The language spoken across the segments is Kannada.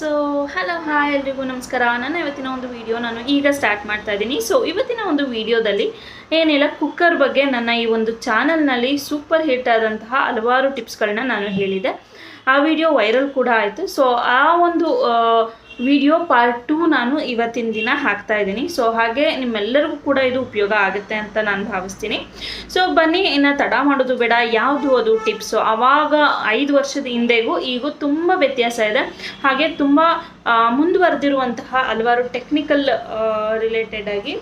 ಸೊ ಹಲೋ ಹಾಯ್ ಎಲ್ರಿಗೂ ನಮಸ್ಕಾರ. ನಾನು ಇವತ್ತಿನ ಒಂದು ವಿಡಿಯೋ ನಾನು ಈಗ ಸ್ಟಾರ್ಟ್ ಮಾಡ್ತಾ ಇದ್ದೀನಿ ಸೊ ಇವತ್ತಿನ ಒಂದು ವಿಡಿಯೋದಲ್ಲಿ ಏನಿಲ್ಲ ಕುಕ್ಕರ್ ಬಗ್ಗೆ ನನ್ನ ಈ ಒಂದು ಚಾನಲ್ನಲ್ಲಿ ಸೂಪರ್ ಹಿಟ್ ಆದಂತಹ ಹಲವಾರು ಟಿಪ್ಸ್ಗಳನ್ನ ನಾನು ಹೇಳಿದೆ. ಆ ವಿಡಿಯೋ ವೈರಲ್ ಕೂಡ ಆಯಿತು. ಸೊ ಆ ಒಂದು ವಿಡಿಯೋ ಪಾರ್ಟ್ ಟೂ ನಾನು ಇವತ್ತಿನ ದಿನ ಹಾಕ್ತಾ ಇದ್ದೀನಿ. ಸೊ ಹಾಗೆ ನಿಮ್ಮೆಲ್ಲರಿಗೂ ಕೂಡ ಇದು ಉಪಯೋಗ ಆಗುತ್ತೆ ಅಂತ ನಾನು ಭಾವಿಸ್ತೀನಿ. ಸೊ ಬನ್ನಿ, ಇನ್ನು ತಡ ಮಾಡೋದು ಬೇಡ. ಯಾವುದು ಅದು ಟಿಪ್ಸು ಆವಾಗ ಐದು ವರ್ಷದ ಹಿಂದೆಗೂ ಈಗೂ ತುಂಬ ವ್ಯತ್ಯಾಸ ಇದೆ. ಹಾಗೆ ತುಂಬ ಮುಂದುವರೆದಿರುವಂತಹ ಹಲವಾರು ಟೆಕ್ನಿಕಲ್ ರಿಲೇಟೆಡ್ ಆಗಿ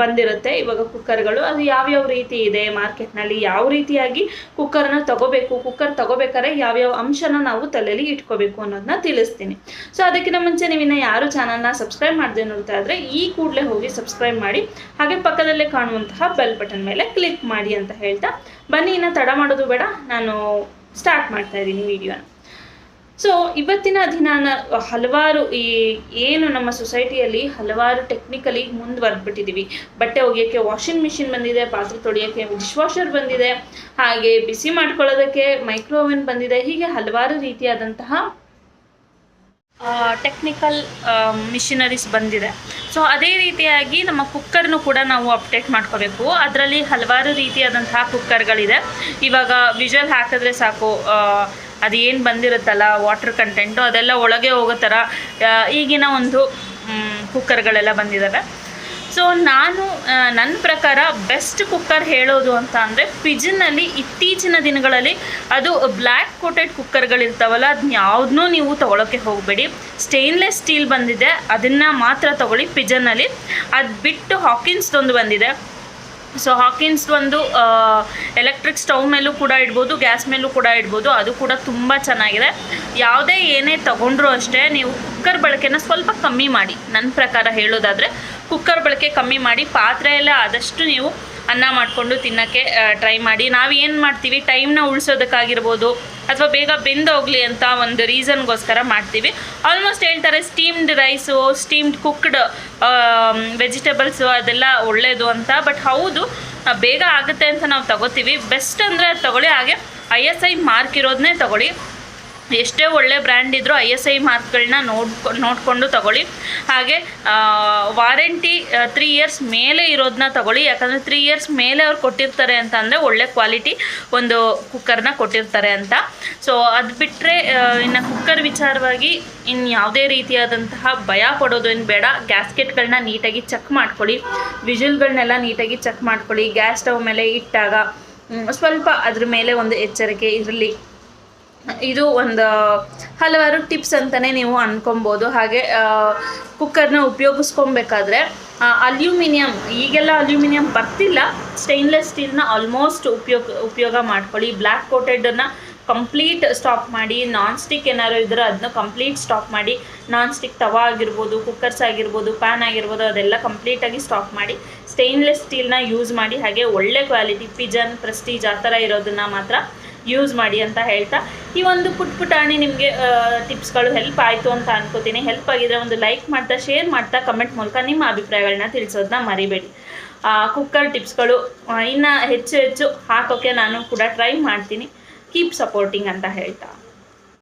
ಬಂದಿರುತ್ತೆ ಇವಾಗ ಕುಕ್ಕರ್ಗಳು ಅದು ಯಾವ್ಯಾವ ರೀತಿ ಇದೆ ಮಾರ್ಕೆಟ್ನಲ್ಲಿ ಯಾವ ರೀತಿಯಾಗಿ ಕುಕ್ಕರ್ನ ತಗೋಬೇಕು? ಕುಕ್ಕರ್ ತಗೋಬೇಕಾದ್ರೆ ಯಾವ್ಯಾವ ಅಂಶನ ನಾವು ತಲೆಯಲ್ಲಿ ಇಟ್ಕೋಬೇಕು ಅನ್ನೋದನ್ನ ತಿಳಿಸ್ತೀನಿ. ಸೊ ಅದಕ್ಕಿಂತ ಮುಂಚೆ ನೀವಿನ್ನ ಯಾರು ಚಾನಲ್ನ ಸಬ್ಸ್ಕ್ರೈಬ್ ಮಾಡದೆ ನೋಡ್ತಾ ಇದ್ರೆ ಈ ಕೂಡಲೇ ಹೋಗಿ ಸಬ್ಸ್ಕ್ರೈಬ್ ಮಾಡಿ. ಹಾಗೆ ಪಕ್ಕದಲ್ಲೇ ಕಾಣುವಂತಹ ಬೆಲ್ ಬಟನ್ ಮೇಲೆ ಕ್ಲಿಕ್ ಮಾಡಿ ಅಂತ ಹೇಳ್ತಾ. ಬನ್ನಿ, ಇನ್ನು ತಡ ಮಾಡೋದು ಬೇಡ. ನಾನು ಸ್ಟಾರ್ಟ್ ಮಾಡ್ತಾ ಇದ್ದೀನಿ ವಿಡಿಯೋನ. ಸೊ ಇವತ್ತಿನ ದಿನ ಹಲವಾರು ಈ, ಏನು ನಮ್ಮ ಸೊಸೈಟಿಯಲ್ಲಿ ಹಲವಾರು ಟೆಕ್ನಿಕಲಿ ಮುಂದುವರೆದ್ಬಿಟ್ಟಿದ್ದೀವಿ ಬಟ್ಟೆ ಒಗೆಯೋಕ್ಕೆ ವಾಷಿಂಗ್ ಮಿಷಿನ್ ಬಂದಿದೆ, ಪಾತ್ರೆ ತೊಳೆಯೋಕ್ಕೆ ಡಿಶ್ ವಾಷರ್ ಬಂದಿದೆ, ಹಾಗೆ ಬಿಸಿ ಮಾಡ್ಕೊಳ್ಳೋದಕ್ಕೆ ಮೈಕ್ರೋವೆನ್ ಬಂದಿದೆ, ಹೀಗೆ ಹಲವಾರು ರೀತಿಯಾದಂತಹ ಟೆಕ್ನಿಕಲ್ ಮಿಷಿನರೀಸ್ ಬಂದಿದೆ. ಸೊ ಅದೇ ರೀತಿಯಾಗಿ ನಮ್ಮ ಕುಕ್ಕರ್ನು ಕೂಡ ನಾವು ಅಪ್ಡೇಟ್ ಮಾಡ್ಕೋಬೇಕು. ಅದರಲ್ಲಿ ಹಲವಾರು ರೀತಿಯಾದಂತಹ ಕುಕ್ಕರ್ಗಳಿದೆ ಇವಾಗ ವಿಜುವಲ್ ಹಾಕಿದ್ರೆ ಸಾಕು ಅದು ಏನು ಬಂದಿರುತ್ತಲ್ಲ ವಾಟರ್ ಕಂಟೆಂಟು ಅದೆಲ್ಲ ಒಳಗೆ ಹೋಗೋ ಥರ ಈಗಿನ ಒಂದು ಕುಕ್ಕರ್ಗಳೆಲ್ಲ ಬಂದಿದ್ದಾವೆ ಸೊ ನಾನು ನನ್ನ ಪ್ರಕಾರ ಬೆಸ್ಟ್ ಕುಕ್ಕರ್ ಹೇಳೋದು ಅಂತ ಅಂದರೆ ಪಿಜನ್ನಲ್ಲಿ ಇತ್ತೀಚಿನ ದಿನಗಳಲ್ಲಿ ಅದು ಬ್ಲ್ಯಾಕ್ ಕೋಟೆಡ್ ಕುಕ್ಕರ್ಗಳಿರ್ತಾವಲ್ಲ ಅದನ್ನ ಯಾವುದನ್ನೂ ನೀವು ತೊಗೊಳಕ್ಕೆ ಹೋಗಬೇಡಿ. ಸ್ಟೇನ್ಲೆಸ್ ಸ್ಟೀಲ್ ಬಂದಿದೆ, ಅದನ್ನು ಮಾತ್ರ ತೊಗೊಳ್ಳಿ ಪಿಜನ್ನಲ್ಲಿ ಅದು ಬಿಟ್ಟು ಹಾಕಿನ್ಸ್ದೊಂದು ಬಂದಿದೆ. ಸೊ ಹಾಕಿನ್ಸ್ ಒಂದು ಎಲೆಕ್ಟ್ರಿಕ್ ಸ್ಟವ್ ಮೇಲೂ ಕೂಡ ಇಡ್ಬೋದು ಗ್ಯಾಸ್ ಮೇಲೂ ಕೂಡ ಇಡ್ಬೋದು, ಅದು ಕೂಡ ತುಂಬ ಚೆನ್ನಾಗಿದೆ. ಯಾವುದೇ ಏನೇ ತಗೊಂಡ್ರೂ ಅಷ್ಟೇ ನೀವು ಕುಕ್ಕರ್ ಬಳಕೆನ ಸ್ವಲ್ಪ ಕಮ್ಮಿ ಮಾಡಿ. ನನ್ನ ಪ್ರಕಾರ ಹೇಳೋದಾದರೆ ಕುಕ್ಕರ್ ಬಳಕೆ ಕಮ್ಮಿ ಮಾಡಿ ಪಾತ್ರೆಯೆಲ್ಲ ಆದಷ್ಟು ನೀವು ಅನ್ನ ಮಾಡಿಕೊಂಡು ತಿನ್ನೋಕ್ಕೆ ಟ್ರೈ ಮಾಡಿ. ನಾವು ಏನು ಮಾಡ್ತೀವಿ ಟೈಮ್ನ ಉಳಿಸೋದಕ್ಕಾಗಿರ್ಬೋದು ಅಥವಾ ಬೇಗ ಬೆಂದೋಗ್ಲಿ ಅಂತ ಒಂದು ರೀಸನ್ಗೋಸ್ಕರ ಮಾಡ್ತೀವಿ. ಆಲ್ಮೋಸ್ಟ್ ಹೇಳ್ತಾರೆ steamed rice steamed cooked vegetables ಅದೆಲ್ಲ ಒಳ್ಳೆಯದು ಅಂತ. ಬಟ್ ಹೌದು ಬೇಗ ಆಗುತ್ತೆ ಅಂತ ನಾವು ತಗೋತೀವಿ. ಬೆಸ್ಟ್ ಅಂದರೆ ಅದು ತಗೊಳ್ಳಿ, ಹಾಗೆ ಐ ಎಸ್ ಐ ಮಾರ್ಕ್ ಇರೋದನ್ನೇ ತಗೊಳ್ಳಿ. ಎಷ್ಟೇ ಒಳ್ಳೆ ಬ್ರ್ಯಾಂಡ್ ಇದ್ದರೂ ಐ ಎಸ್ ಐ ಮಾರ್ಕ್ಗಳನ್ನ ನೋಡ್ಕೊ, ನೋಡಿಕೊಂಡು ತಗೊಳ್ಳಿ. ಹಾಗೆ ವಾರಂಟಿ ತ್ರೀ ಇಯರ್ಸ್ ಮೇಲೆ ಇರೋದನ್ನ ತಗೊಳ್ಳಿ. ಯಾಕಂದರೆ ತ್ರೀ ಇಯರ್ಸ್ ಮೇಲೆ ಅವ್ರು ಕೊಟ್ಟಿರ್ತಾರೆ ಅಂತ ಅಂದರೆ ಒಳ್ಳೆ ಕ್ವಾಲಿಟಿ ಒಂದು ಕುಕ್ಕರ್ನ ಕೊಟ್ಟಿರ್ತಾರೆ ಅಂತ. ಸೊ ಅದು ಬಿಟ್ಟರೆ ಇನ್ನು ಕುಕ್ಕರ್ ವಿಚಾರವಾಗಿ ಇನ್ನು ಯಾವುದೇ ರೀತಿಯಾದಂತಹ ಭಯ ಪಡೋದು ಏನು ಬೇಡ. ಗ್ಯಾಸ್ಕೆಟ್ಗಳನ್ನ ನೀಟಾಗಿ ಚೆಕ್ ಮಾಡ್ಕೊಳ್ಳಿ. ವಿಜಿಲ್ಗಳನ್ನೆಲ್ಲ ನೀಟಾಗಿ ಚೆಕ್ ಮಾಡ್ಕೊಳ್ಳಿ. ಗ್ಯಾಸ್ ಸ್ಟವ್ ಮೇಲೆ ಇಟ್ಟಾಗ ಸ್ವಲ್ಪ ಅದ್ರ ಮೇಲೆ ಒಂದು ಎಚ್ಚರಿಕೆ ಇರಲಿ. ಇದು ಒಂದು ಹಲವಾರು ಟಿಪ್ಸ್ ಅಂತಲೇ ನೀವು ಅಂದ್ಕೊಬೋದು ಹಾಗೆ ಕುಕ್ಕರ್ನ ಉಪಯೋಗಿಸ್ಕೊಬೇಕಾದ್ರೆ ಅಲ್ಯೂಮಿನಿಯಂ, ಈಗೆಲ್ಲ ಅಲ್ಯೂಮಿನಿಯಂ ಬರ್ತಿಲ್ಲ. ಸ್ಟೈನ್ಲೆಸ್ ಸ್ಟೀಲ್ನ ಆಲ್ಮೋಸ್ಟ್ ಉಪಯೋಗ ಉಪಯೋಗ ಮಾಡ್ಕೊಳ್ಳಿ. ಬ್ಲ್ಯಾಕ್ ಕೋಟೆಡನ್ನು ಕಂಪ್ಲೀಟ್ ಸ್ಟಾಪ್ ಮಾಡಿ ನಾನ್ ಸ್ಟಿಕ್ ಏನಾದ್ರು ಇದ್ದರೆ ಅದನ್ನ ಕಂಪ್ಲೀಟ್ ಸ್ಟಾಪ್ ಮಾಡಿ ನಾನ್ ಸ್ಟಿಕ್ ತವಾ ಆಗಿರ್ಬೋದು, ಕುಕ್ಕರ್ಸ್ ಆಗಿರ್ಬೋದು, ಪ್ಯಾನ್ ಆಗಿರ್ಬೋದು, ಅದೆಲ್ಲ ಕಂಪ್ಲೀಟಾಗಿ ಸ್ಟಾಪ್ ಮಾಡಿ, ಸ್ಟೈನ್ಲೆಸ್ ಸ್ಟೀಲ್ನ ಯೂಸ್ ಮಾಡಿ, ಹಾಗೆ ಒಳ್ಳೆ ಕ್ವಾಲಿಟಿ, ಪಿಜನ್, ಪ್ರೆಸ್ಟೀಜ್ ಆ ಥರ ಇರೋದನ್ನ ಮಾತ್ರ ಯೂಸ್ ಮಾಡಿ ಅಂತ ಹೇಳ್ತಾ, ಈ ಒಂದು ಪುಟ್ ಪುಟಾಣಿ ನಿಮಗೆ ಟಿಪ್ಸ್ಗಳು ಹೆಲ್ಪ್ ಆಯಿತು ಅಂತ ಅನ್ಕೋತೀನಿ. ಹೆಲ್ಪ್ ಆಗಿದ್ರೆ ಒಂದು ಲೈಕ್ ಮಾಡ್ತಾ ಶೇರ್ ಮಾಡ್ತಾ ಕಮೆಂಟ್ ಮೂಲಕ ನಿಮ್ಮ ಅಭಿಪ್ರಾಯಗಳನ್ನ ತಿಳಿಸೋದನ್ನ ಮರಿಬೇಡಿ. ಕುಕ್ಕರ್ ಟಿಪ್ಸ್ಗಳು ಇನ್ನು ಹೆಚ್ಚು ಹೆಚ್ಚು ಹಾಕೋಕ್ಕೆ ನಾನು ಕೂಡ ಟ್ರೈ ಮಾಡ್ತೀನಿ. ಕೀಪ್ ಸಪೋರ್ಟಿಂಗ್ ಅಂತ ಹೇಳ್ತಾ.